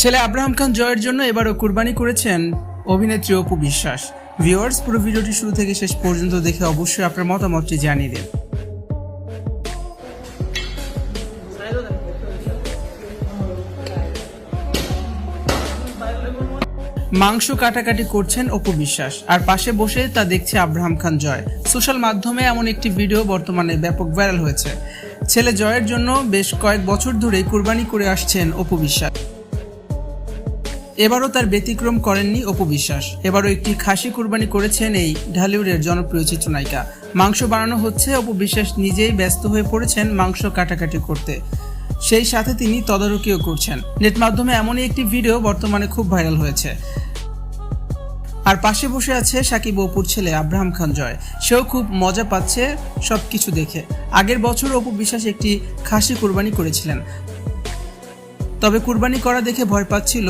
ছেলে আব্রাহাম খান জয়ের জন্য এবারও কুরবানি করেছেন অভিনেত্রী অপু বিশ্বাস। ভিউয়ার্স পুরো ভিডিওটি শুরু থেকে শেষ পর্যন্ত দেখে অবশ্যই আপনার মতামতটি জানিয়ে দিন। মাংস কাটাকাটি করছেন অপু বিশ্বাস। আর পাশে বসে তা দেখছে আব্রাহাম খান জয়। সোশ্যাল মাধ্যমে এমন একটি ভিডিও বর্তমানে ব্যাপক ভাইরাল হয়েছে। ছেলে জয়ের জন্য বেশ কয়েক বছর ধরে কুরবানি করে আসছেন অপু বিশ্বাস। এবারও তার ব্যতিক্রম করেননি অপু বিশ্বাস। এবারও একটি খাসি কুরবানি করেছেন এই ঢালিউডের জনপ্রিয় চিত্রনায়িকা। মাংস বানানো হচ্ছে অপু বিশ্বাস নিজেই ব্যস্ত হয়ে পড়েছেন মাংস কাটাকাটি করতে। সেই সাথে তিনি তদারকিও করছেন। নেট মাধ্যমে এমনই একটি ভিডিও বর্তমানে খুব ভাইরাল হয়েছে। আর পাশে বসে আছে সাকিব অপুর ছেলে আব্রাহাম খান জয়। সেও খুব মজা পাচ্ছে সব কিছু দেখে। আগের বছর অপু বিশ্বাস একটি খাসি কুরবানি করেছিলেন। তবে কুরবানি করা দেখে ভয় পাচ্ছিল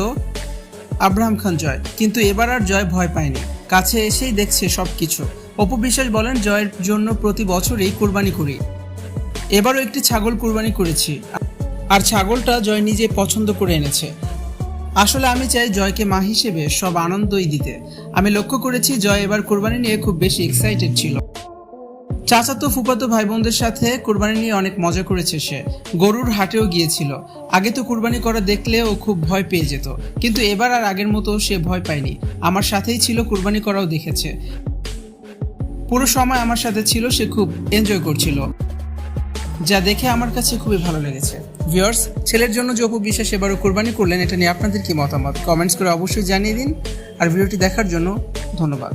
আব্রাহাম খান জয়। কিন্তু এবার আর জয় ভয় পায়নি। কাছে এসেই দেখছে সব কিছু অপু বিশ্বাস বলেন, জয়ের জন্য প্রতি বছরই কুরবানি করি। এবারও একটি ছাগল কুরবানি করেছি। আর ছাগলটা জয় নিজে পছন্দ করে এনেছে। আসলে আমি চাই জয়কে মা হিসেবে সব আনন্দই দিতে। আমি লক্ষ্য করেছি জয় এবার কোরবানি নিয়ে খুব বেশি এক্সাইটেড ছিল। চাচাতো ফুপাতো ভাই বোনদের সাথে কুরবানি নিয়ে অনেক মজা করেছে সে। গরুর হাটেও গিয়েছিল। আগে তো কোরবানি করা দেখলে ও খুব ভয় পেয়ে যেত। কিন্তু এবার আর আগের মতো সে ভয় পায়নি। আমার সাথেই ছিল, কোরবানি করাও দেখেছে। পুরো সময় আমার সাথে ছিল, সে খুব এনজয় করছিল। যা দেখে আমার কাছে খুবই ভালো লেগেছে। ভিউয়ার্স ছেলের জন্য যে অপু বিশ্বাস এবারও কোরবানি করলেন, এটা নিয়ে আপনাদের কি মতামত? কমেন্টস করে অবশ্যই জানিয়ে দিন। আর ভিডিওটি দেখার জন্য ধন্যবাদ।